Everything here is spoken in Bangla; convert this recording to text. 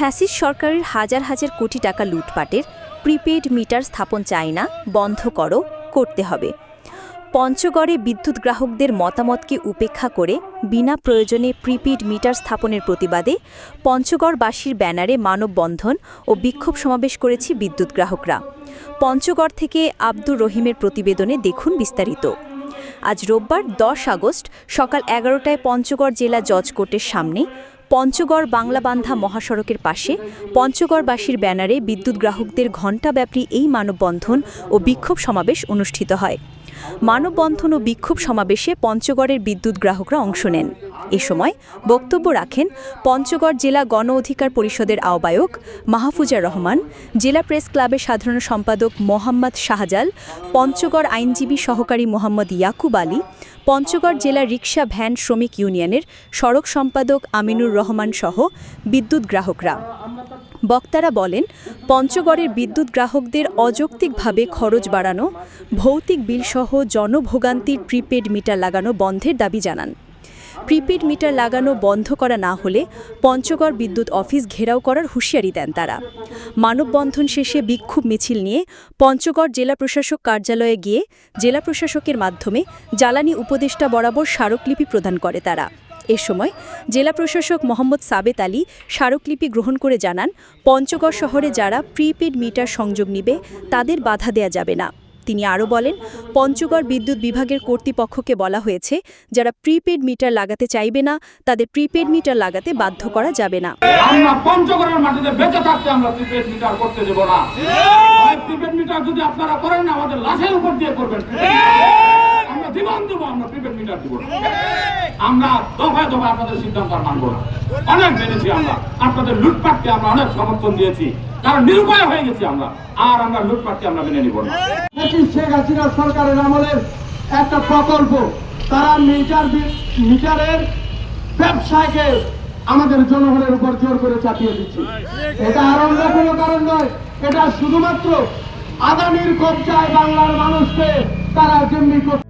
ফ্যাসিস্ট সরকারের হাজার হাজার কোটি টাকা লুটপাটের প্রিপেড মিটার স্থাপন চায় না, বন্ধ করো, করতে হবে। পঞ্চগড়ে বিদ্যুৎ গ্রাহকদের মতামতকে উপেক্ষা করে বিনা প্রয়োজনে প্রিপেড মিটার স্থাপনের প্রতিবাদে পঞ্চগড়বাসীর ব্যানারে মানববন্ধন ও বিক্ষোভ সমাবেশ করেছে বিদ্যুৎ গ্রাহকরা। পঞ্চগড় থেকে আব্দুর রহিমের প্রতিবেদনে দেখুন বিস্তারিত। আজ রোববার দশ আগস্ট সকাল এগারোটায় পঞ্চগড় জেলা জজ কোর্টের সামনে পঞ্চগড় বাংলাবান্ধা মহাসড়কের পাশে পঞ্চগড়বাসীর ব্যানারে বিদ্যুৎ গ্রাহকদের ঘণ্টাব্যাপী এই মানববন্ধন ও বিক্ষোভ সমাবেশ অনুষ্ঠিত হয়। মানববন্ধন ও বিক্ষোভ সমাবেশে পঞ্চগড়ের বিদ্যুৎ গ্রাহকরা অংশ নেন। এ সময় বক্তব্য রাখেন পঞ্চগড় জেলা গণ অধিকার পরিষদের আহ্বায়ক মাহফুজা রহমান, জেলা প্রেস ক্লাবের সাধারণ সম্পাদক মোহাম্মদ শাহজাল, পঞ্চগড় আইনজীবী সহকারী মোহাম্মদ ইয়াকুব আলী, পঞ্চগড় জেলা রিক্সা ভ্যান শ্রমিক ইউনিয়নের সড়ক সম্পাদক আমিনুর রহমান সহ বিদ্যুৎ গ্রাহকরা। বক্তারা বলেন, পঞ্চগড়ের বিদ্যুৎ গ্রাহকদের অযৌক্তিকভাবে খরচ বাড়ানো, ভৌতিক বিলসহ জনভোগান্তির প্রিপেড মিটার লাগানো বন্ধের দাবি জানান। প্রিপেড মিটার লাগানো বন্ধ করা না হলে পঞ্চগড় বিদ্যুৎ অফিস ঘেরাও করার হুঁশিয়ারি দেন তারা। মানববন্ধন শেষে বিক্ষোভ মিছিল নিয়ে পঞ্চগড় জেলা প্রশাসক কার্যালয়ে গিয়ে জেলা প্রশাসকের মাধ্যমে জ্বালানি উপদেষ্টা বরাবর স্মারকলিপি প্রদান করে তারা। এ সময় জেলা প্রশাসক মোহাম্মদ সাবেত আলী স্মারকলিপি গ্রহণ করে জানান, পঞ্চগড় শহরে যারা প্রিপেড মিটার সংযোগ নিবে তাদের বাধা দেয়া যাবে না। তিনি আরও বলেন, পঞ্চগড় বিদ্যুৎ বিভাগের কর্তৃপক্ষকে বলা হয়েছে, যারা প্রিপেড মিটার লাগাতে চাইবে না, তাদের প্রিপেড মিটার লাগাতে বাধ্য করা যাবে না। আমরা জীবন দেবো, আমরা প্রিপেড মিটার দেবো। আমরা দফায় দফায় আপনাদের সিদ্ধান্ত মানবো না। অনেক মেনেছি আমরা। আপনাদের লুটপাটকে আমরা অনেক সমর্থন দিয়েছি। কারণ নিরুপায় হয়ে গেছি আমরা। আর আমরা লুটপাটকে আমরা মেনে নিব না। শেখ হাসিনা সরকারের আমলের একটা প্রকল্প। তারা মিটার মিটারের ব্যবসাকে আমাদের জনগণের উপর জোর করে চাপিয়ে দিচ্ছে। এটা আর অন্য কোনো কারণ নয়। এটা শুধুমাত্র আদানির কবজায় বাংলার মানুষকে তারা যেমনি করছে